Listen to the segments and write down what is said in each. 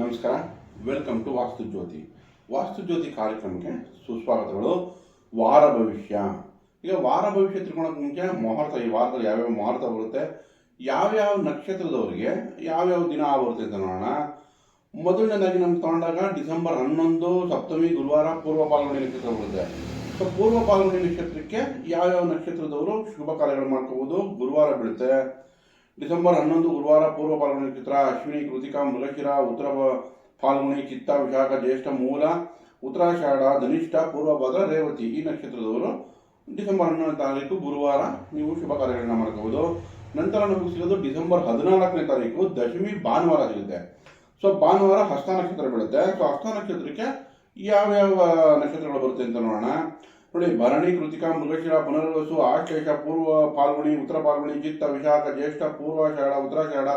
ನಮಸ್ಕಾರ. Welcome to ವಾಸ್ತು ಜ್ಯೋತಿ ವಾಸ್ತು ಜ್ಯೋತಿ ಕಾರ್ಯಕ್ರಮಕ್ಕೆ ಸುಸ್ವಾಗತಗಳು. ವಾರ ಭವಿಷ್ಯ. ಈಗ ವಾರ ಭವಿಷ್ಯ ತಿಳ್ಕೊಳಕ್ಕೆ ಮುಂಚೆ ಮುಹೂರ್ತ, ಈ ವಾರದಲ್ಲಿ ಯಾವ್ಯಾವ ಮುಹೂರ್ತ ಬರುತ್ತೆ, ಯಾವ್ಯಾವ ನಕ್ಷತ್ರದವರಿಗೆ ಯಾವ್ಯಾವ ದಿನ ಬರುತ್ತೆ ಅಂತ ನೋಡೋಣ. ಮೊದಲನೇದಾಗಿ ನಮ್ಗೆ ತಗೊಂಡಾಗ ಡಿಸೆಂಬರ್ ಹನ್ನೊಂದು, ಸಪ್ತಮಿ, ಗುರುವಾರ ಪೂರ್ವ ಪಾಲ್ಗುಣಿ ನಕ್ಷತ್ರ ಬರುತ್ತೆ. ಸೊ ಪೂರ್ವ ಪಾಲ್ಗುಣಿ ನಕ್ಷತ್ರಕ್ಕೆ ಯಾವ್ಯಾವ ನಕ್ಷತ್ರದವರು ಶುಭ ಕಾರ್ಯಗಳು ಮಾಡ್ಕೋಬಹುದು ಗುರುವಾರ ಬೀಳುತ್ತೆ. ಡಿಸೆಂಬರ್ ಹನ್ನೊಂದು, ಗುರುವಾರ ಪೂರ್ವ ಪಾಲ್ಗುಣಿ ಚಿತ್ರ ಅಶ್ವಿನಿ, ಕೃತಿಕಾ, ಮೃಗಶಿರ ಉತ್ತರ ಫಾಲ್ಗುಣಿ ಚಿತ್ತ, ವಿಶಾಖ, ಜ್ಯೇಷ್ಠ, ಮೂಲ ಉತ್ತರಾಷಾಢ ಧನಿಷ್ಠ ಪೂರ್ವಭದ್ರ ರೇವತಿ ಈ ನಕ್ಷತ್ರದವರು ಡಿಸೆಂಬರ್ ಹನ್ನೊಂದನೇ ತಾರೀಕು, ಗುರುವಾರ ನೀವು ಶುಭ ಕಾರ್ಯಗಳನ್ನು ಮಾಡಬಹುದು ನಂತರ ನಮಗೆ ಸಿಗೋದು ಡಿಸೆಂಬರ್ ಹದಿನಾಲ್ಕನೇ ತಾರೀಕು, ದಶಮಿ, ಭಾನುವಾರ ಸಿಗುತ್ತೆ. ಸೊ, ಭಾನುವಾರ ಹಸ್ತ ನಕ್ಷತ್ರ ಬೀಳುತ್ತೆ. ಸೊ ಹಸ್ತ ನಕ್ಷತ್ರಕ್ಕೆ ಯಾವ್ಯಾವ ನಕ್ಷತ್ರಗಳು ಬರುತ್ತೆ ಅಂತ ನೋಡೋಣ. ನೋಡಿ, ಭರಣಿ ಕೃತಿಕಾ ಮೃಗಶಿರ ಪುನರ್ವಸು, ಆಶ್ಲೇಷ ಪೂರ್ವ ಪಾಲ್ಗುಣಿ, ಉತ್ತರ ಪಾಲ್ಗುಣಿ, ಚಿತ್ತ ವಿಶಾಖ, ಜ್ಯೇಷ್ಠ ಉತ್ತರ ಉತ್ತರಾಷಾಢ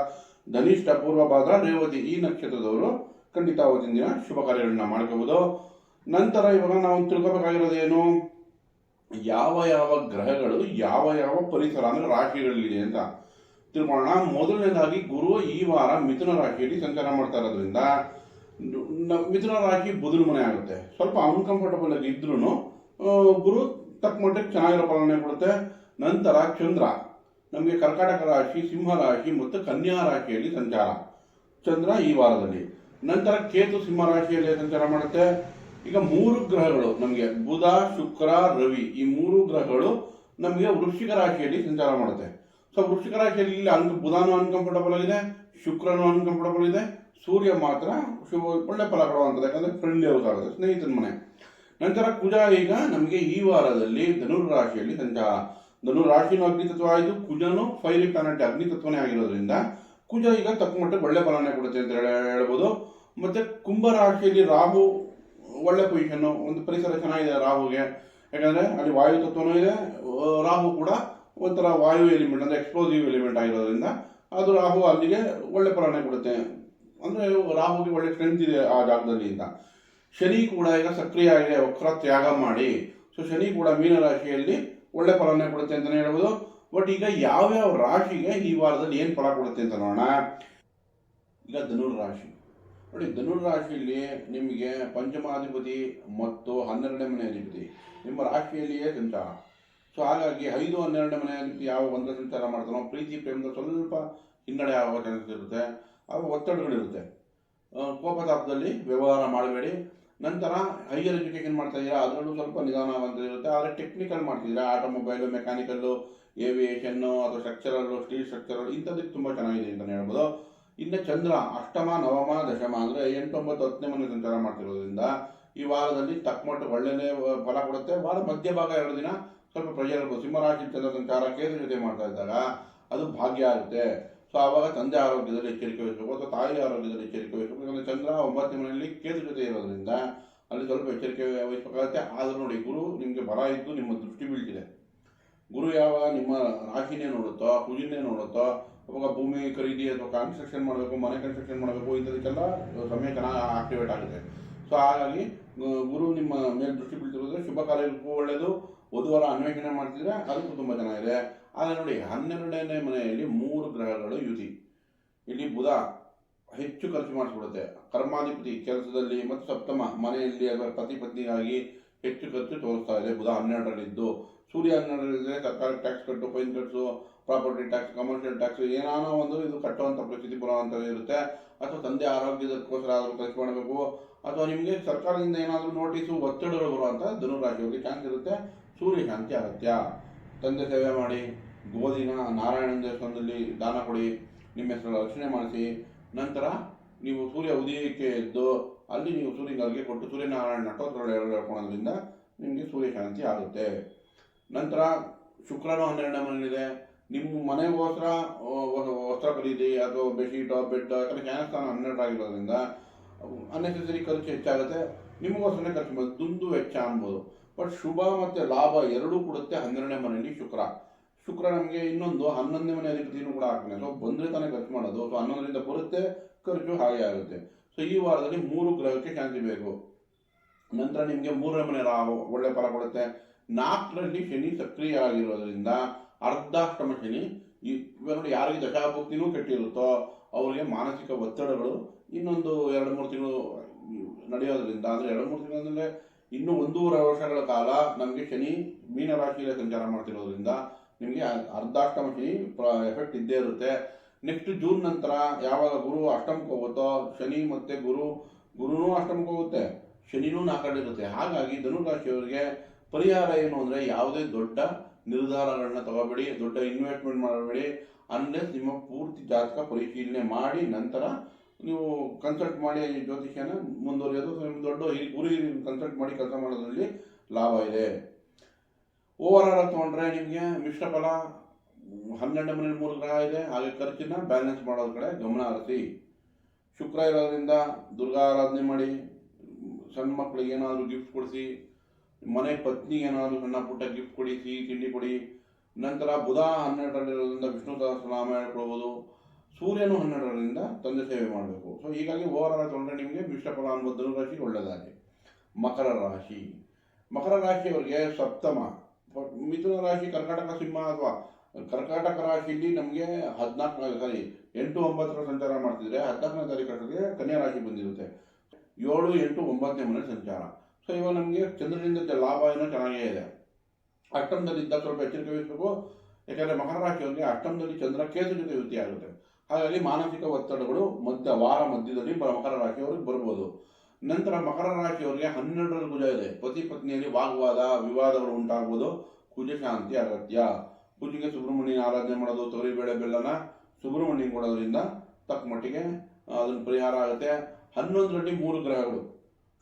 ಧನಿಷ್ಠ ಪೂರ್ವ ಭಾದ್ರ, ರೇವತಿ ಈ ನಕ್ಷತ್ರದವರು ಖಂಡಿತ ಅವತ್ತಿನ ದಿನ ಶುಭ ಕಾರ್ಯಗಳನ್ನ ಮಾಡ್ಕೋಬಹುದು ನಂತರ ಇವಾಗ ನಾವು ತಿಳ್ಕೋಬೇಕಾಗಿರೋದೇನು ಯಾವ ಯಾವ ಗ್ರಹಗಳು, ಯಾವ ಯಾವ ಪರಿಸರ, ಅಂದ್ರೆ ರಾಶಿಗಳಲ್ಲಿದೆ ಅಂತ ತಿಳ್ಕೊಳ್ಳೋಣ. ಮೊದಲನೇದಾಗಿ ಗುರು ಈ ವಾರ ಮಿಥುನ ರಾಶಿಯಲ್ಲಿ ಸಂಚಾರ ಮಾಡ್ತಾ ಇರೋದ್ರಿಂದ ಮಿಥುನ ರಾಶಿ ಬುಧನ ಮನೆ ಆಗುತ್ತೆ. ಸ್ವಲ್ಪ ಅನ್ಕಂಫರ್ಟಬಲ್ ಆಗಿ ಇದ್ರೂ ಗುರು ತಕ್ಕ ಮಟ್ಟಕ್ಕೆ ಚೆನ್ನಾಗಿರೋ ಪಾಲನೆ ಕೊಡುತ್ತೆ. ನಂತರ ಚಂದ್ರ. ನಮಗೆ ಕರ್ಕಾಟಕ ರಾಶಿ, ಸಿಂಹ ರಾಶಿ ಮತ್ತು ಕನ್ಯಾ ರಾಶಿಯಲ್ಲಿ ಸಂಚಾರ. ಚಂದ್ರ ಈ ವಾರದಲ್ಲಿ. ನಂತರ ಕೇತು ಸಿಂಹ ರಾಶಿಯಲ್ಲಿ ಸಂಚಾರ ಮಾಡುತ್ತೆ. ಈಗ ಮೂರು ಗ್ರಹಗಳು ನಮಗೆ ಬುಧ, ಶುಕ್ರ, ರವಿ ಈ ಮೂರು ಗ್ರಹಗಳು ನಮಗೆ ವೃಶ್ಚಿಕ ರಾಶಿಯಲ್ಲಿ ಸಂಚಾರ ಮಾಡುತ್ತೆ. ಸೊ ವೃಶ್ಚಿಕ ರಾಶಿಯಲ್ಲಿ ಇಲ್ಲಿ ಅನ್ ಬುಧನೂ ಅನ್ಕಂಫರ್ಟಬಲ್ ಆಗಿದೆ, ಶುಕ್ರನು ಅನ್ಕಂಫರ್ಟಬಲ್ ಇದೆ. ಸೂರ್ಯ ಮಾತ್ರ ಶುಭ, ಒಳ್ಳೆ ಫಲ ಕೊಡುವಂಥದ್ದು, ಯಾಕಂದರೆ ಫ್ರೆಂಡ್ಲಿ ಹೌಸ್ ಆಗುತ್ತೆ, ಸ್ನೇಹಿತನ ಮನೆ. ನಂತರ ಕುಜ ಈಗ ನಮಗೆ ಈ ವಾರದಲ್ಲಿ ಧನುರ್ ರಾಶಿಯಲ್ಲಿ ಸಂಚಾರ ಧನುರ್ ರಾಶಿನೂ ಅಗ್ನಿತತ್ವ ಆಯಿತು, ಕುಜನು ಫೈಲಿ ಪ್ಲಾನೆಟ್ ಅಗ್ನಿತತ್ವನೇ ಆಗಿರೋದ್ರಿಂದ ಕುಜ ಈಗ ತಕ್ಕ ಮಟ್ಟಕ್ಕೆ ಒಳ್ಳೆ ಫಲನೆ ಕೊಡುತ್ತೆ ಅಂತ ಹೇಳ ಹೇಳ್ಬೋದು. ಮತ್ತೆ ಕುಂಭ ರಾಶಿಯಲ್ಲಿ ರಾಹು ಒಳ್ಳೆ ಪೊಸಿಷನ್ನು ಒಂದು ಪರಿಸರ ಚೆನ್ನಾಗಿದೆ ರಾಹುಗೆ. ಯಾಕಂದರೆ ಅಲ್ಲಿ ವಾಯು ತತ್ವನೂ ಇದೆ, ರಾಹು ಕೂಡ ಒಂಥರ ವಾಯು ಎಲಿಮೆಂಟ್ ಅಂದರೆ ಎಕ್ಸ್ಪ್ಲೋಸಿವ್ ಎಲಿಮೆಂಟ್ ಆಗಿರೋದ್ರಿಂದ ಅದು ರಾಹು ಅಲ್ಲಿಗೆ ಒಳ್ಳೆ ಫಲನೆ ಕೊಡುತ್ತೆ. ಅಂದರೆ ರಾಹುಗೆ ಒಳ್ಳೆ ಸ್ಟ್ರೆಂತ್ ಇದೆ ಆ ಜಾಗದಲ್ಲಿ ಅಂತ. ಶನಿ ಕೂಡ ಈಗ ಸಕ್ರಿಯ ಆಗಿದೆ, ವಕ್ರ ತ್ಯಾಗ ಮಾಡಿ. ಸೊ ಶನಿ ಕೂಡ ಮೀನ ರಾಶಿಯಲ್ಲಿ ಒಳ್ಳೆ ಫಲನೇ ಕೊಡುತ್ತೆ ಅಂತಲೇ ಹೇಳ್ಬೋದು. ಬಟ್ ಈಗ ಯಾವ್ಯಾವ ರಾಶಿಗೆ ಈ ವಾರದಲ್ಲಿ ಏನು ಫಲ ಕೊಡುತ್ತೆ ಅಂತ ನೋಡೋಣ. ಈಗ ಧನುರ್ ರಾಶಿ. ನೋಡಿ, ಧನುರ್ ರಾಶಿಯಲ್ಲಿ ನಿಮಗೆ ಪಂಚಮಾಧಿಪತಿ ಮತ್ತು ಹನ್ನೆರಡನೇ ಮನೆ ಅಧಿಪತಿ. ನಿಮ್ಮ ರಾಶಿಯಲ್ಲಿಯೇ ಸಂಚಾರ. ಸೊ ಹಾಗಾಗಿ ಐದು, ಹನ್ನೆರಡನೇ ಮನೆ ಅಧಿಪತಿ ಯಾವ ಒಂದರ ಸಂಚಾರ ಮಾಡ್ತಾನೋ, ಪ್ರೀತಿ, ಪ್ರೇಮದ ಸ್ವಲ್ಪ ಹಿನ್ನಡೆ ಆಗುವ ಚಾನ್ಸಸ್ ಇರುತ್ತೆ. ಆಗ ಒತ್ತಡಗಳಿರುತ್ತೆ. ಕೋಪತಾಪದಲ್ಲಿ ವ್ಯವಹಾರ ಮಾಡಬೇಡಿ. ನಂತರ ಹೈಯರ್ ಎಜುಕೇಷನ್ ಮಾಡ್ತಾ ಇದ್ದೀರಾ ಅದರಲ್ಲೂ ಸ್ವಲ್ಪ ನಿಧಾನವಂತ ಇರುತ್ತೆ ಆದರೆ ಟೆಕ್ನಿಕಲ್ ಮಾಡ್ತಿದ್ದೀರಾ? ಆಟೋಮೊಬೈಲು ಮೆಕ್ಯಾನಿಕಲ್ಲು ಏವಿಯೇಷನ್ನು ಅಥವಾ ಸ್ಟ್ರಕ್ಚರಲ್ಲು ಸ್ಟೀಲ್ ಸ್ಟ್ರಕ್ಚರಲ್ ಇಂಥದ್ದಕ್ಕೆ ತುಂಬ ಚೆನ್ನಾಗಿದೆ ಅಂತಲೇ ಹೇಳ್ಬೋದು. ಇನ್ನು ಚಂದ್ರ, ಅಷ್ಟಮ, ನವಮ, ದಶಮ ಅಂದರೆ ಎಂಟೊಂಬತ್ತು, ಹತ್ತನೇ ಮನೆ ಸಂಚಾರ ಮಾಡ್ತಿರೋದ್ರಿಂದ ಈ ವಾರದಲ್ಲಿ ತಕ್ಕಮಟ್ಟು ಒಳ್ಳೆಯ ಫಲ ಕೊಡುತ್ತೆ. ವಾರ ಮಧ್ಯಭಾಗ ಎರಡು ದಿನ ಸ್ವಲ್ಪ ಪ್ರಜೆ ಇರ್ಬೋದು ಸಿಂಹರಾಶಿ ಚಂದ್ರ ಸಂಚಾರ ಕೇಂದ್ರ ಜೊತೆ ಮಾಡ್ತಾ ಇದ್ದಾಗ ಅದು ಭಾಗ್ಯ ಆಗುತ್ತೆ. ಆವಾಗ ತಂದೆ ಆರೋಗ್ಯದಲ್ಲಿ ಎಚ್ಚರಿಕೆ ವಹಿಸಬೇಕು ಅಥವಾ ತಾಯಿ ಆರೋಗ್ಯದಲ್ಲಿ ಎಚ್ಚರಿಕೆ ವಹಿಸಬೇಕು ಯಾಕಂದ್ರೆ ಚಂದ್ರ ಒಂಬತ್ತು ಮನೆಯಲ್ಲಿ ಕೇತು ಜೊತೆ ಇರೋದ್ರಿಂದ ಅಲ್ಲಿ ಸ್ವಲ್ಪ ಎಚ್ಚರಿಕೆ ವಹಿಸಬೇಕಾಗುತ್ತೆ ಆದರೂ ನೋಡಿ, ಗುರು ನಿಮಗೆ ಬರ ಇದ್ದು ನಿಮ್ಮ ದೃಷ್ಟಿ ಬೀಳ್ತಿದೆ. ಗುರು ಯಾವಾಗ ನಿಮ್ಮ ರಾಶಿನೇ ನೋಡುತ್ತೋ, ಕುಜಿನೇ ನೋಡುತ್ತೋ ಅವಾಗ ಭೂಮಿ ಖರೀದಿ ಅಥವಾ ಕನ್ಸ್ಟ್ರಕ್ಷನ್ ಮಾಡಬೇಕು, ಮನೆ ಕನ್ಸ್ಟ್ರಕ್ಷನ್ ಮಾಡಬೇಕು ಇಂಥದಕ್ಕೆಲ್ಲ ಸಮಯ ಚೆನ್ನಾಗಿ ಆಕ್ಟಿವೇಟ್ ಆಗುತ್ತೆ. ಸೊ ಹಾಗಾಗಿ ಗುರು ನಿಮ್ಮ ಮೇಲೆ ದೃಷ್ಟಿ ಬೀಳ್ತಿರೋದ್ರೆ ಶುಭ ಕಾರ್ಯಕ್ಕೂ ಒಳ್ಳೆಯದು ವಧುವರ ಅನ್ವೇಷಣೆ ಮಾಡ್ತಿದ್ರೆ ಅದಕ್ಕೂ ತುಂಬ ಚೆನ್ನಾಗಿದೆ. ಆದರೆ ನೋಡಿ ಹನ್ನೆರಡನೇ ಮನೆಯಲ್ಲಿ ಮೂರು ಗ್ರಹಗಳು ಯುತಿ. ಇಲ್ಲಿ ಬುಧ ಹೆಚ್ಚು ಖರ್ಚು ಮಾಡಿಸ್ಬಿಡುತ್ತೆ. ಕರ್ಮಾಧಿಪತಿ ಕೆಲಸದಲ್ಲಿ ಮತ್ತು ಸಪ್ತಮ ಮನೆಯಲ್ಲಿ ಅಥವಾ ಪತಿ ಪತ್ನಿಗಾಗಿ ಹೆಚ್ಚು ಖರ್ಚು ತೋರಿಸ್ತಾ ಇದೆ. ಬುಧ ಹನ್ನೆರಡರಲ್ಲಿದ್ದು ಸೂರ್ಯ ಹನ್ನೆರಡರಲ್ಲಿದ್ದರೆ ಸರ್ಕಾರಿ ಟ್ಯಾಕ್ಸ್ ಕಟ್ಟು ಫೈನ್ ಕಟ್ಸು ಪ್ರಾಪರ್ಟಿ ಟ್ಯಾಕ್ಸ್ ಕಮರ್ಷಿಯಲ್ ಟ್ಯಾಕ್ಸ್ ಏನಾನೋ ಒಂದು ಇದು ಕಟ್ಟುವಂಥ ಪರಿಸ್ಥಿತಿ ಬರುವಂಥದ್ದು ಇರುತ್ತೆ. ಅಥವಾ ತಂದೆ ಆರೋಗ್ಯದಕ್ಕೋಸ್ಕರ ಆದರೂ ಖರ್ಚು ಮಾಡಬೇಕು. ಅಥವಾ ನಿಮಗೆ ಸರ್ಕಾರದಿಂದ ಏನಾದರೂ ನೋಟಿಸು ಒತ್ತಡಗಳು ಬರುವಂಥ ಧನುರಾಶಿಯವರಿಗೆ ಚಾನ್ಸ್ ಇರುತ್ತೆ. ಸೂರ್ಯ ಶಾಂತಿ ಅಗತ್ಯ. ತಂದೆ ಸೇವೆ ಮಾಡಿ. ಗೋಧಿನ ನಾರಾಯಣನ ದೇವಸ್ಥಾನದಲ್ಲಿ ದಾನ ಕೊಡಿ, ನಿಮ್ಮ ಹೆಸರು ರಕ್ಷಣೆ ಮಾಡಿಸಿ. ನಂತರ ನೀವು ಸೂರ್ಯ ಉದಯಕ್ಕೆ ಎದ್ದು ಅಲ್ಲಿ ನೀವು ಸೂರ್ಯನ ಅರ್ಗೆ ಕೊಟ್ಟು ಸೂರ್ಯನಾರಾಯಣ ನಟೋತ್ತರ ಹೇಳ್ಕೊಳ್ಳೋದ್ರಿಂದ ನಿಮಗೆ ಸೂರ್ಯ ಶಾಂತಿ ಆಗುತ್ತೆ. ನಂತರ ಶುಕ್ರನು ಹನ್ನೆರಡನೇ ಮನೆಯಲ್ಲಿದೆ. ನಿಮ್ಮ ಮನೆಗೋಸ್ಕರ ವಸ್ತ್ರ ಖರೀದಿ ಅಥವಾ ಬೆಡ್ಶೀಟೋ, ಬೆಡ್, ಯಾಕಂದರೆ ಜ್ಞಾನಸ್ಥಾನ ಹನ್ನೆರಡರಾಗಿರೋದ್ರಿಂದ ಅನ್ನೆಸೆಸರಿ ಖರ್ಚು ಹೆಚ್ಚಾಗುತ್ತೆ. ನಿಮಗೋಸ್ಕರನೇ ಖರ್ಚು ದುಂದು ವೆಚ್ಚ ಅನ್ಬೋದು. ಬಟ್ ಶುಭ ಮತ್ತು ಲಾಭ ಎರಡೂ ಕೊಡುತ್ತೆ ಹನ್ನೆರಡನೇ ಮನೆಯಲ್ಲಿ ಶುಕ್ರ. ಶುಕ್ರ ನಮಗೆ ಇನ್ನೊಂದು ಹನ್ನೊಂದನೇ ಮನೆ ಅಧಿಪತಿನೂ ಕೂಡ ಆಗ್ತಾನೆ ಸೊ ಬಂದರೆ ತಾನೇ ಖರ್ಚು ಮಾಡೋದು. ಸೊ ಹನ್ನೊಂದರಿಂದ ಬರುತ್ತೆ, ಖರ್ಚು ಹಾಗೆ ಆಗುತ್ತೆ. ಸೊ ಈ ವಾರದಲ್ಲಿ ಮೂರು ಗ್ರಹಕ್ಕೆ ಶಾಂತಿ ಬೇಕು. ನಂತರ ನಿಮಗೆ ಮೂರನೇ ಮನೆ ರಾಹು, ಒಳ್ಳೆ ಫಲ ಕೊಡುತ್ತೆ. ನಾಲ್ಕರಲ್ಲಿ ಶನಿ ಸಕ್ರಿಯ ಆಗಿರೋದ್ರಿಂದ ಅರ್ಧಾಷ್ಟಮ ಶನಿ, ಈ ನೋಡಿ ಯಾರಿಗೆ ದಶಾಭುಕ್ತಿನೂ ಕೆಟ್ಟಿರುತ್ತೋ ಅವರಿಗೆ ಮಾನಸಿಕ ಒತ್ತಡಗಳು ಇನ್ನೊಂದು ಎರಡು ಮೂರು ತಿಂಗಳು ನಡೆಯೋದ್ರಿಂದ, ಅಂದರೆ ಎರಡು ಮೂರು ತಿಂಗಳಂದರೆ ಇನ್ನೂ ಒಂದೂವರೆ ವರ್ಷಗಳ ಕಾಲ ನಮಗೆ ಶನಿ ಮೀನರಾಶಿಯಲ್ಲಿ ಸಂಚಾರ ಮಾಡ್ತಿರೋದ್ರಿಂದ ನಿಮಗೆ ಅರ್ಧಾಷ್ಟಮಶಿ ಎಫೆಕ್ಟ್ ಇದ್ದೇ ಇರುತ್ತೆ. ನೆಕ್ಸ್ಟ್ ಜೂನ್ ನಂತರ ಯಾವಾಗ ಗುರು ಅಷ್ಟಮಕ್ಕೆ ಹೋಗುತ್ತೋ, ಶನಿ ಮತ್ತೆ ಗುರು, ಗುರುನೂ ಅಷ್ಟಮಕ್ಕೆ ಹೋಗುತ್ತೆ, ಶನಿನೂ ನಾಲ್ಕರಲ್ಲಿರುತ್ತೆ ಹಾಗಾಗಿ ಧನುರಾಶಿಯವರಿಗೆ ಪರಿಹಾರ ಏನು ಅಂದರೆ ಯಾವುದೇ ದೊಡ್ಡ ನಿರ್ಧಾರಗಳನ್ನ ತಗೋಬೇಡಿ, ದೊಡ್ಡ ಇನ್ವೆಸ್ಟ್ಮೆಂಟ್ ಮಾಡಬೇಡಿ ಅನ್ಲೆಸ್ ನಿಮ್ಮ ಪೂರ್ತಿ ಜಾತಕ ಪರಿಶೀಲನೆ ಮಾಡಿ, ನಂತರ ನೀವು ಕನ್ಸಲ್ಟ್ ಮಾಡಿ ಜ್ಯೋತಿಷ್ಯನ ಮುಂದುವರಿಯೋದು ದೊಡ್ಡ ಗುರು ಕನ್ಸಲ್ಟ್ ಮಾಡಿ ಕೆಲಸ ಮಾಡೋದ್ರಲ್ಲಿ ಲಾಭ ಇದೆ. ಓವರ್ ಆಲ್ ತೊಗೊಂಡ್ರೆ ನಿಮಗೆ ಮಿಶ್ರ ಫಲ ಹನ್ನೆರಡು ಮನೆ ಮೂರು ಗ್ರಹ ಇದೆ, ಹಾಗೆ ಖರ್ಚಿನ ಬ್ಯಾಲೆನ್ಸ್ ಮಾಡೋದ್ರ ಕಡೆ ಗಮನ ಹರಿಸಿ. ಶುಕ್ರ ಇರೋದ್ರಿಂದ ದುರ್ಗಾ ಆರಾಧನೆ ಮಾಡಿ, ಸಣ್ಣ ಮಕ್ಕಳಿಗೆ ಏನಾದರೂ ಗಿಫ್ಟ್ ಕೊಡಿಸಿ, ಮನೆ ಪತ್ನಿಗೆ ಏನಾದರೂ ಸಣ್ಣ ಪುಟ್ಟ ಗಿಫ್ಟ್ ಕೊಡಿ, ಸಿಹಿ ತಿಂಡಿ ಕೊಡಿ. ನಂತರ ಬುಧ ಹನ್ನೆರಡರಲ್ಲಿರೋದ್ರಿಂದ ವಿಷ್ಣು ಸಹಸ್ರನಾಮ ಹೇಳ್ಕೊಳ್ಬೋದು ಸೂರ್ಯನು ಹನ್ನೆರಡರಿಂದ ತಂದೆ ಸೇವೆ ಮಾಡಬೇಕು. ಸೊ ಹೀಗಾಗಿ ಓವರ್ ಆಲ್ ತೊಗೊಂಡ್ರೆ ನಿಮಗೆ ಮಿಶ್ರ ಫಲ ಅನ್ನುವ ಧನುರಾಶಿ ಒಳ್ಳೆಯದಾಗಿ ಮಕರ ರಾಶಿ. ಮಕರ ರಾಶಿಯವರಿಗೆ ಸಪ್ತಮ ಮಿಥುನ ರಾಶಿ ಕರ್ಕಾಟಕ ಸಿಂಹ ಅಥವಾ ಕರ್ಕಾಟಕ ರಾಶಿಯಲ್ಲಿ ನಮಗೆ ಹದಿನಾಲ್ಕು ಸಾರಿ ಎಂಟು ಒಂಬತ್ತರ ಸಂಚಾರ ಮಾಡ್ತಿದ್ರೆ ಹದಿನಾಲ್ಕನೇ ತಾರೀಕು ಅಷ್ಟೊತ್ತಿಗೆ ಕನ್ಯಾ ರಾಶಿ ಬಂದಿರುತ್ತೆ. ಏಳು, ಎಂಟು, ಒಂಬತ್ತನೇ ಮನೆ ಸಂಚಾರ. ಸೊ ಇವಾಗ ನಮಗೆ ಚಂದ್ರನಿಂದ ಲಾಭ ಏನೋ ಚೆನ್ನಾಗೇ ಇದೆ. ಅಷ್ಟಮದಲ್ಲಿ ಇದ್ದಾಗ ಸ್ವಲ್ಪ ಎಚ್ಚರಿಕೆ ವಹಿಸಬೇಕು. ಯಾಕಂದರೆ ಮಕರ ರಾಶಿಯವರಿಗೆ ಅಷ್ಟಮದಲ್ಲಿ ಚಂದ್ರ ಕೇತು ಜೊತೆ ಯುತಿ ಆಗುತ್ತೆ. ಹಾಗಾಗಿ ಮಾನಸಿಕ ಒತ್ತಡಗಳು ಮಧ್ಯ ವಾರ ಮಧ್ಯದಲ್ಲಿ ಮಕರ ರಾಶಿಯವ್ರಿಗೆ ಬರ್ಬೋದು. ನಂತರ ಮಕರ ರಾಶಿಯವರಿಗೆ ಹನ್ನೆರಡರ ಕುಜ ಇದೆ. ಪತಿ ಪತ್ನಿಯಲ್ಲಿ ವಾಗ್ವಾದ, ವಿವಾದಗಳು ಉಂಟಾಗುವುದು. ಕುಜ ಶಾಂತಿ, ಅಗತ್ಯ. ಕುಜಿಗೆ ಸುಬ್ರಹ್ಮಣ್ಯನ ಆರಾಧನೆ ಮಾಡೋದು ತೊಗರಿಬೇಳೆ ಬೆಲ್ಲನ ಸುಬ್ರಹ್ಮಣ್ಯನ ಕೊಡೋದ್ರಿಂದ ತಕ್ಕ ಮಟ್ಟಿಗೆ ಅದನ್ನು ಪರಿಹಾರ ಆಗುತ್ತೆ. ಹನ್ನೊಂದರಲ್ಲಿ ಮೂರು ಗ್ರಹಗಳು.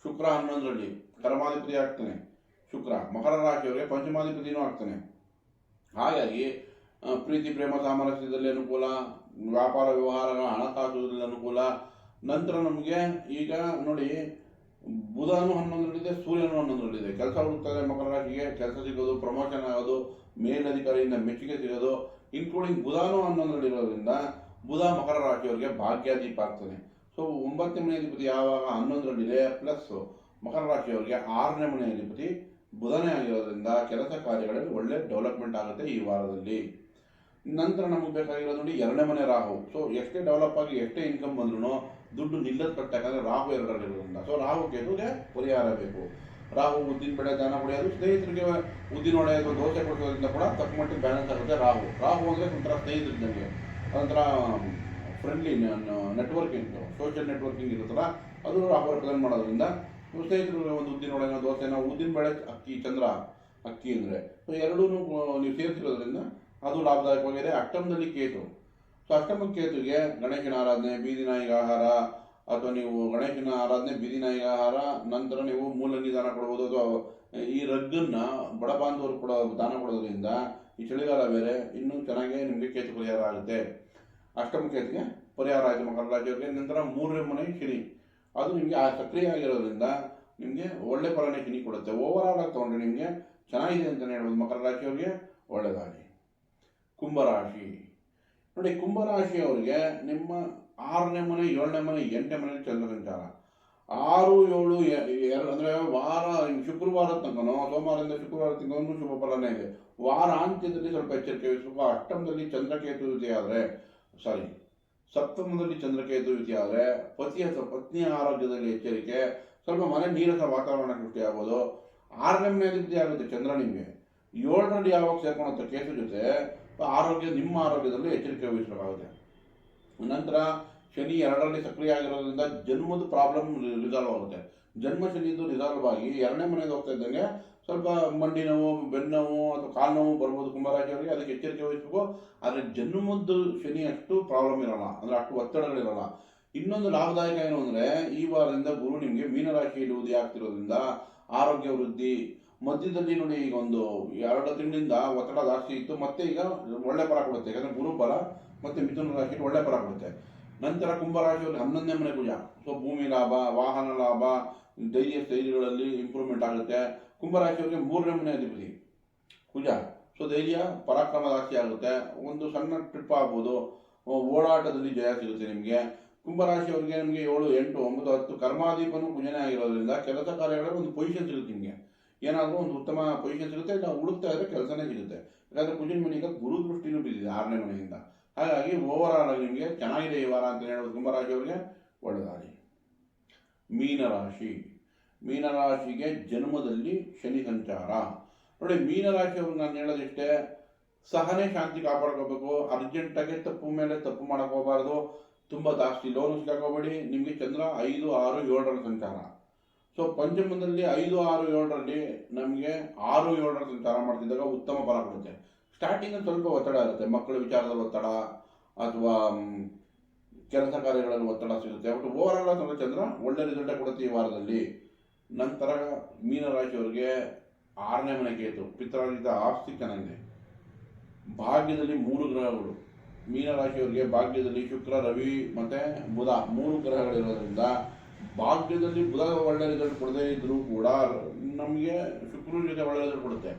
ಶುಕ್ರ ಹನ್ನೊಂದರಲ್ಲಿ ಕರ್ಮಾಧಿಪತಿ ಆಗ್ತಾನೆ. ಶುಕ್ರ ಮಕರ ರಾಶಿಯವರಿಗೆ ಪಂಚಮಾಧಿಪತಿನೂ ಆಗ್ತಾನೆ. ಹಾಗಾಗಿ ಪ್ರೀತಿ, ಪ್ರೇಮ, ಸಾಮರಸ್ಯದಲ್ಲಿ ಅನುಕೂಲ, ವ್ಯಾಪಾರ ವ್ಯವಹಾರಗಳ, ಹಣಕಾಸು ಅನುಕೂಲ ನಂತರ ನಮಗೆ ಈಗ ನೋಡಿ, ಬುಧನು ಹನ್ನೊಂದರಲ್ಲಿದೆ ಸೂರ್ಯನು ಹನ್ನೊಂದರಲ್ಲಿದೆ ಕೆಲಸ ಹುಡುಕ್ತಾರೆ ಮಕರ ರಾಶಿಗೆ, ಕೆಲಸ ಸಿಗೋದು ಪ್ರಮೋಷನ್ ಆಗೋದು, ಮೇಲಧಿಕಾರಿಯಿಂದ ಮೆಚ್ಚುಗೆ ಸಿಗೋದು ಇನ್ಕ್ಲೂಡಿಂಗ್ ಬುಧನು ಹನ್ನೊಂದರಲ್ಲಿರೋದ್ರಿಂದ ಬುಧ ಮಕರ ರಾಶಿಯವರಿಗೆ ಭಾಗ್ಯಾದೀಪ ಆಗ್ತಾನೆ ಸೊ ಒಂಬತ್ತನೇ ಮನೆ ಅಧಿಪತಿ ಯಾವಾಗ ಹನ್ನೊಂದರಲ್ಲಿದೆ ಪ್ಲಸ್ ಮಕರ ರಾಶಿಯವರಿಗೆ ಆರನೇ ಮನೆ ಅಧಿಪತಿ ಬುಧನೇ ಆಗಿರೋದ್ರಿಂದ ಕೆಲಸ ಕಾರ್ಯಗಳಲ್ಲಿ ಒಳ್ಳೆ ಡೆವಲಪ್ಮೆಂಟ್ ಆಗುತ್ತೆ ಈ ವಾರದಲ್ಲಿ. ನಂತರ ನಮಗೆ ಬೇಕಾಗಿರೋದು ನೋಡಿ, ಎರಡನೇ ಮನೆ ರಾಹು. ಸೊ ಎಷ್ಟೇ ಡೆವಲಪ್ ಆಗಿ ಎಷ್ಟೇ ಇನ್ಕಮ್ ಬಂದ್ರೂ ದುಡ್ಡು ನಿಲ್ಲದ ಕಟ್ಟಕಂದ್ರೆ ರಾಹು ಎರಡರಲ್ಲಿರೋದ್ರಿಂದ ಸೊ ರಾಹು ಕೇತುಗೆ ಪರಿಹಾರ ಬೇಕು. ರಾಹು ಉದ್ದಿನ ಬೆಳೆ ದಾನ ಪಡೆಯೋದು ಸ್ನೇಹಿತರಿಗೆ ಉದ್ದಿನ ಹೊಡೆಯೋದು ದೋಸೆ ಕೊಡೋದ್ರಿಂದ ಕೂಡ ತಕ್ಕ ಮಟ್ಟಿಗೆ ಬ್ಯಾಲೆನ್ಸ್ ಆಗುತ್ತೆ ರಾಹು. ರಾಹು ಅಂದರೆ ಒಂಥರ ಸ್ನೇಹಿತರಿದ್ದಂಗೆ ಅದೊಂಥರ ಫ್ರೆಂಡ್ಲಿ ನೆಟ್ವರ್ಕಿಂಗ್ ಸೋಷಿಯಲ್ ನೆಟ್ವರ್ಕಿಂಗ್ ಇರುತ್ತಲ್ಲ, ಅದು ರಾಹು ರೆಪ್ರೆಸೆಂಟ್ ಮಾಡೋದ್ರಿಂದ ಸ್ನೇಹಿತರು ಒಂದು ಉದ್ದಿನ ಹೊಡೆನ ದೋಸೆ ನಾವು ಉದ್ದಿನ ಬೆಳೆ ಅಕ್ಕಿ, ಚಂದ್ರ, ಅಕ್ಕಿ ಅಂದರೆ. ಸೊ ಎರಡೂ ನೀವು ಸೇರಿಸಿರೋದ್ರಿಂದ ಅದು ಲಾಭದಾಯಕವಾಗಿದೆ. ಅಷ್ಟಮದಲ್ಲಿ ಕೇತು. ಸೊ ಗಣೇಶನ ಆರಾಧನೆ, ಬೀದಿ ನಾಯಿಗೆ ಆಹಾರ, ಅಥವಾ ನೀವು ಗಣೇಶನ ಆರಾಧನೆ, ಬೀದಿ ನಾಯಿಗೆ ಆಹಾರ, ನಂತರ ನೀವು ಮೂಲಂಗಿ ದಾನ ಕೊಡ್ಬೋದು, ಅಥವಾ ಈ ರಗ್ಗನ್ನ ಬಡ ಬಾಂಧವರು ಕೊಡೋ ದಾನ ಕೊಡೋದ್ರಿಂದ ಈ ಚಳಿಗಾಲ ಬೇರೆ ಇನ್ನೂ ಚೆನ್ನಾಗಿ ನಿಮಗೆ ಕೇತು ಪರಿಹಾರ ಆಗುತ್ತೆ. ಅಷ್ಟಮ ಕೇತಿಗೆ ಪರಿಹಾರ ಆಯಿತು ಮಕರ ರಾಜ್ಯವರಿಗೆ ನಂತರ ಮೂರನೇ ಮನೆ ಶನಿ. ಅದು ನಿಮಗೆ ಆ ಸಕ್ರಿಯ ಆಗಿರೋದ್ರಿಂದ ನಿಮಗೆ ಒಳ್ಳೆ ಫಲನೆ ಶನಿ ಕೊಡುತ್ತೆ. ಓವರ್ ಆಲ್ ಆಗಿ ತೊಗೊಂಡ್ರೆ ನಿಮಗೆ ಚೆನ್ನಾಗಿದೆ ಅಂತಲೇ ಹೇಳ್ಬೋದು ಮಕರ ರಾಶಿಯವ್ರಿಗೆ ಒಳ್ಳೆಯದಾಗಿ ಕುಂಭರಾಶಿ ನೋಡಿ, ಕುಂಭರಾಶಿಯವರಿಗೆ ನಿಮ್ಮ ಆರನೇ ಮನೆ, ಏಳನೇ ಮನೆ, ಎಂಟನೇ ಮನೆ ಚಂದ್ರ ಆರು, ಏಳು ಎರಡು, ಅಂದರೆ ವಾರ, ಶುಕ್ರವಾರ ತನಕನೋ, ಸೋಮವಾರದಿಂದ ಶುಕ್ರವಾರ ತನಕನೂ ಶುಭ ಫಲನೇ ಇದೆ. ವಾರ ಅಂತ್ಯದಲ್ಲಿ ಸ್ವಲ್ಪ ಎಚ್ಚರಿಕೆ ಸ್ವಲ್ಪ ಅಷ್ಟಮದಲ್ಲಿ ಚಂದ್ರಕೇತು ಯುತಿ ಆದರೆ ಸಾರಿ ಸಪ್ತಮದಲ್ಲಿ ಚಂದ್ರಕೇತು ಯುತಿ ಆದರೆ ಪತಿ ಅಥವಾ ಪತ್ನಿಯ ಆರೋಗ್ಯದಲ್ಲಿ ಎಚ್ಚರಿಕೆ, ಸ್ವಲ್ಪ ಮನೆ ನೀರಸ ವಾತಾವರಣ ಸೃಷ್ಟಿಯಾಗೋದು ಆರನೇ ಮನೆ ಅಧಿಪತಿ ಆಗುತ್ತೆ ಚಂದ್ರ ನಿಮಗೆ. ಏಳರಲ್ಲಿ ಯಾವಾಗ ಸೇರ್ಕೊಳುತ್ತೆ? ಕೇತು ಜೊತೆ. ಆರೋಗ್ಯ, ನಿಮ್ಮ ಆರೋಗ್ಯದಲ್ಲಿ ಎಚ್ಚರಿಕೆ ವಹಿಸಬೇಕಾಗುತ್ತೆ. ನಂತರ ಶನಿ ಎರಡರಲ್ಲಿ ಸಕ್ರಿಯ ಆಗಿರೋದ್ರಿಂದ ಜನ್ಮದ ಪ್ರಾಬ್ಲಮ್ ರಿಸಾಲ್ವ್ ಆಗುತ್ತೆ. ಜನ್ಮ ಶನಿದು ರಿಸಾಲ್ವ್ ಆಗಿ ಎರಡನೇ ಮನೆಗೆ ಹೋಗ್ತಾ ಇದ್ದಂಗೆ ಸ್ವಲ್ಪ ಮಂಡಿ ನೋವು ಬೆನ್ನೋವು ನೋವು ಅಥವಾ ಕಾಲು ನೋವು ಬರ್ಬೋದು ಕುಂಭರಾಶಿಯವರಿಗೆ, ಅದಕ್ಕೆ ಎಚ್ಚರಿಕೆ ವಹಿಸಬೇಕು. ಆದರೆ ಜನ್ಮದ್ದು ಶನಿ ಅಷ್ಟು ಪ್ರಾಬ್ಲಮ್ ಇರೋಲ್ಲ. ಅಂದರೆ ಅಷ್ಟು ಒತ್ತಡಗಳಿರಲ್ಲ. ಇನ್ನೊಂದು ಲಾಭದಾಯಕ ಏನು ಅಂದರೆ ಈ ವಾರದಿಂದ ಗುರು ನಿಮಗೆ ಮೀನರಾಶಿಯಲ್ಲಿ ಉದಯ ಆಗ್ತಿರೋದ್ರಿಂದ ಆರೋಗ್ಯ ವೃದ್ಧಿ ಮಧ್ಯದಲ್ಲಿ ನೋಡಿ ಈಗ ಒಂದು ಎರಡು ತಿಂಗಳಿಂದ ಒತ್ತಡ ಜಾಸ್ತಿ ಇತ್ತು, ಮತ್ತೆ ಈಗ ಒಳ್ಳೆ ಫಲ ಕೊಡುತ್ತೆ. ಯಾಕಂದ್ರೆ ಗುರು ಫಲ ಮತ್ತೆ ಮಿಥುನ ರಾಶಿ ಒಳ್ಳೆ ಫಲ ಕೊಡುತ್ತೆ. ನಂತರ ಕುಂಭರಾಶಿಯಲ್ಲಿ ಹನ್ನೊಂದನೇ ಮನೆ ಪೂಜಾ. ಸೊ ಭೂಮಿ ಲಾಭ, ವಾಹನ ಲಾಭ ಧೈರ್ಯ ಶೈಲಿಗಳಲ್ಲಿ ಇಂಪ್ರೂವ್ಮೆಂಟ್ ಆಗುತ್ತೆ. ಕುಂಭರಾಶಿಯವರಿಗೆ ಮೂರನೇ ಮನೆ ಅಧಿಪತಿ ಪೂಜಾ. ಸೊ ಧೈರ್ಯ ಪರಾಕ್ರಮ ಜಾಸ್ತಿ ಆಗುತ್ತೆ. ಒಂದು ಸಣ್ಣ ಟ್ರಿಪ್ ಆಗ್ಬೋದು. ಓಡಾಟದಲ್ಲಿ ಜಯ ಸಿಗುತ್ತೆ ನಿಮಗೆ. ಕುಂಭರಾಶಿಯವರಿಗೆ ನಿಮಗೆ ಏಳು, ಎಂಟು, ಒಂಬತ್ತು, ಹತ್ತು ಕರ್ಮಾದೀಪನು ಪೂಜನೆ ಆಗಿರೋದ್ರಿಂದ ಕೆಲಸ ಕಾರ್ಯಗಳಲ್ಲಿ ಒಂದು ಪೊಸಿಷನ್ ಸಿಗುತ್ತೆ ನಿಮಗೆ. ಏನಾದರೂ ಒಂದು ಉತ್ತಮ ಪೊಸಿಷನ್ ಸಿಗುತ್ತೆ, ಇಲ್ಲ ಹುಡುಕ್ತಾ ಇದ್ರೆ ಕೆಲಸನೇ ಸಿಗುತ್ತೆ. ಯಾಕಂದರೆ ಕುಜಿನ ಮನೆಗೆ ಗುರು ದೃಷ್ಟಿನೂ ಬಿದ್ದಿದೆ ಆರನೇ ಮನೆಯಿಂದ. ಹಾಗಾಗಿ ಓವರ್ ಆಲ್ ಆಗಿ ನಿಮಗೆ ಚೆನ್ನಾಗಿದೆ ಈ ವಾರ ಅಂತ ಹೇಳೋದು ಕುಂಭರಾಶಿಯವರಿಗೆ ರಾಶಿ ಮೀನರಾಶಿ. ಮೀನರಾಶಿಗೆ ಜನ್ಮದಲ್ಲಿ ಶನಿ ಸಂಚಾರ. ನೋಡಿ ಮೀನರಾಶಿಯವ್ರಿಗೆ ನಾನು ಹೇಳೋದಿಷ್ಟೇ, ಸಹನೆ ಶಾಂತಿ ಕಾಪಾಡ್ಕೋಬೇಕು ಅರ್ಜೆಂಟಾಗಿ ತಪ್ಪು ಮೇಲೆ ತಪ್ಪು ಮಾಡಕ್ ಹೋಗಬಾರ್ದು. ತುಂಬ ಜಾಸ್ತಿ ಲೋನ್ ನಿಮಗೆ ಚಂದ್ರ ಐದು, ಆರು ಏಳರ ಸಂಚಾರ. ಸೊ ಪಂಚಮದಲ್ಲಿ ಐದು, ಆರು, ಏಳರಲ್ಲಿ ನಮಗೆ ಆರು ಏಳರ ಸಂಚಾರ ಮಾಡ್ತಿದ್ದಾಗ ಉತ್ತಮ ಫಲ ಕೊಡುತ್ತೆ. ಸ್ಟಾರ್ಟಿಂಗ್ ಸ್ವಲ್ಪ ಒತ್ತಡ ಇರುತ್ತೆ. ಮಕ್ಕಳ ವಿಚಾರದಲ್ಲಿ ಒತ್ತಡ ಅಥವಾ ಕೆಲಸ ಕಾರ್ಯಗಳಲ್ಲಿ ಒತ್ತಡ ಸಿಗುತ್ತೆ. ಬಟ್ ಓವರ್ ಆಲ್ ಆಗಿ ಚಂದ್ರ ಒಳ್ಳೆ ರಿಸಲ್ಟ್ ಕೊಡುತ್ತೆ ಈ ವಾರದಲ್ಲಿ. ನಂತರ ಮೀನರಾಶಿಯವರಿಗೆ ಆರನೇ ಮನೆ ಕೇತು. ಪಿತ್ರಾರ್ಜಿತ ಆಸ್ತಿ ಚೆನ್ನಾಗಿದೆ ಭಾಗ್ಯದಲ್ಲಿ ಮೂರು ಗ್ರಹಗಳು. ಮೀನರಾಶಿಯವರಿಗೆ ಭಾಗ್ಯದಲ್ಲಿ ಶುಕ್ರ, ರವಿ ಮತ್ತೆ ಬುಧ. ಮೂರು ಗ್ರಹಗಳಿರೋದ್ರಿಂದ ಭಾಗ್ಯದಲ್ಲಿ ಬುಧ ಒಳ್ಳೆ ರಿಸಲ್ಟ್ ಕೊಡದೇ ಇದ್ದರೂ ಕೂಡ ನಮಗೆ ಶುಕ್ರನ ಜೊತೆ ಒಳ್ಳೆ ರಿಸಲ್ಟ್ ಕೊಡುತ್ತೆ.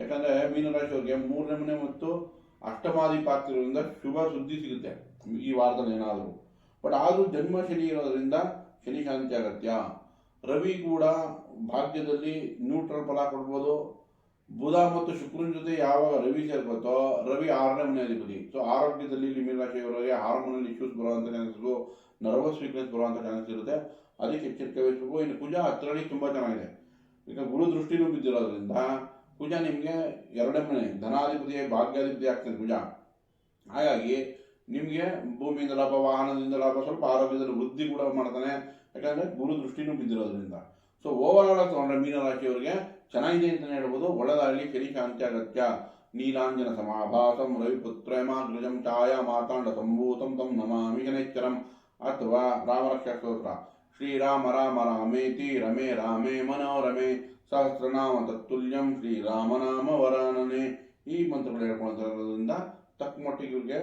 ಯಾಕಂದ್ರೆ ಮೀನರಾಶಿಯವರಿಗೆ ಮೂರನೇ ಮನೆ ಮತ್ತು ಅಷ್ಟಮಾಧಿಪಾತಿರೋದ್ರಿಂದ ಶುಭ ಸುದ್ದಿ ಸಿಗುತ್ತೆ. ಈ ವಾರದಲ್ಲಿ ಏನಾದರೂ. ಬಟ್ ಆದರೂ ಜನ್ಮ ಶನಿ ಇರೋದ್ರಿಂದ ಶನಿ ಶಾಂತಿ ಅಗತ್ಯ. ರವಿ ಕೂಡ ಭಾಗ್ಯದಲ್ಲಿ ನ್ಯೂಟ್ರಲ್ ಫಲ ಕೊಡ್ಬೋದು. ಬುಧ ಮತ್ತು ಶುಕ್ರನ ಜೊತೆ ಯಾವಾಗ ರವಿ ಸೇರ್ಕೋತೋ ರವಿ ಆರನೇ ಮನೆ ಅಧಿಪತಿ. ಸೊ ಆರೋಗ್ಯದಲ್ಲಿ ಮೀನರಾಶಿಯವರಿಗೆ ಹಾರ್ಮೋನಲ್ ಇಶ್ಯೂಸ್ ಬರುವಂತ ಚಾನ್ಸಸ್ಸು ನರ್ವಸ್ ವೀಕ್ನೆಸ್ ಬರುವಂತ ಚಾನ್ಸಸ್ ಇರುತ್ತೆ. ಅದಕ್ಕೆ ಎಚ್ಚರಿಕೆ ವಹಿಸಬೇಕು ಇನ್ನು ಕುಜ ಹತ್ತರಡಿ ತುಂಬ ಚೆನ್ನಾಗಿದೆ. ಈಗ ಗುರು ದೃಷ್ಟಿನೂ ಬಿದ್ದಿರೋದ್ರಿಂದ ಕುಜ ನಿಮಗೆ ಎರಡನೇ ಮನೆ, ಧನಾಧಿಪತಿ, ಭಾಗ್ಯಾಧಿಪತಿ ಆಗ್ತದೆ ಕುಜ ಹಾಗಾಗಿ ನಿಮಗೆ ಭೂಮಿಯಿಂದ ಲಾಭ, ವಾಹನದಿಂದ ಲಾಭ, ಸ್ವಲ್ಪ ಆರೋಗ್ಯದಲ್ಲಿ ವೃದ್ಧಿ ಕೂಡ ಮಾಡ್ತಾನೆ. ಯಾಕಂದರೆ ಗುರು ದೃಷ್ಟಿನೂ ಬಿದ್ದಿರೋದ್ರಿಂದ. ಸೊ ಓವರ್ ಆಲ್ ತಗೊಂಡ್ರೆ ಮೀನರಾಶಿಯವರಿಗೆ ಚೆನ್ನಾಗಿದೆ ಅಂತಲೇ ಹೇಳ್ಬೋದು. ಒಳದಾಳಿ ಶನಿ ಶಾಂತಿ ಅಗತ್ಯ. ನೀಲಾಂಜನ ಸಮಾಭಾಸಂ ರವಿಪುತ್ರೇಮಾಗ್ರಜಂ ಛಾಯಾ, ಮಾತಾಂಡ ಸಂಭೂತಂ, ತಂ ನಮಾಮಿ ಗಣೇಶ್ವರಂ ಅಥವಾ ರಾಮರಕ್ಷಾ ಸ್ತೋತ್ರ ಶ್ರೀರಾಮ ರಾಮ ರಾಮೇತಿ ರಮೇ ರಾಮೇ ಮನೋರಮೆ ಸಹಸ್ರನಾಮ ತತ್ತುಲ್ಯಂ ಶ್ರೀರಾಮನಾಮ ವರಾನನೆ ಈ ಮಂತ್ರಗಳು ಹೇಳ್ಕೊಳ್ತಿರೋದ್ರಿಂದ ತಕ್ಕ ಮಟ್ಟಿಗೆ ಇವ್ರಿಗೆ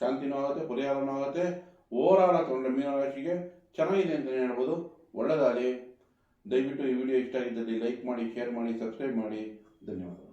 ಶಾಂತಿನೂ ಆಗುತ್ತೆ, ಪರಿಹಾರನೂ ಆಗುತ್ತೆ. ಓವರಾಲ್ ತಗೊಂಡ್ರೆ ಮೀನರಾಶಿಗೆ ಚೆನ್ನಾಗಿದೆ ಅಂತಲೇ ಹೇಳ್ಬೋದು. ಒಳ್ಳೆದಾಗಲಿ. ದಯವಿಟ್ಟು ಈ ವಿಡಿಯೋ ಇಷ್ಟ ಆಗಿದ್ದಲ್ಲಿ ಲೈಕ್ ಮಾಡಿ, ಶೇರ್ ಮಾಡಿ, ಸಬ್ಸ್ಕ್ರೈಬ್ ಮಾಡಿ. ಧನ್ಯವಾದಗಳು.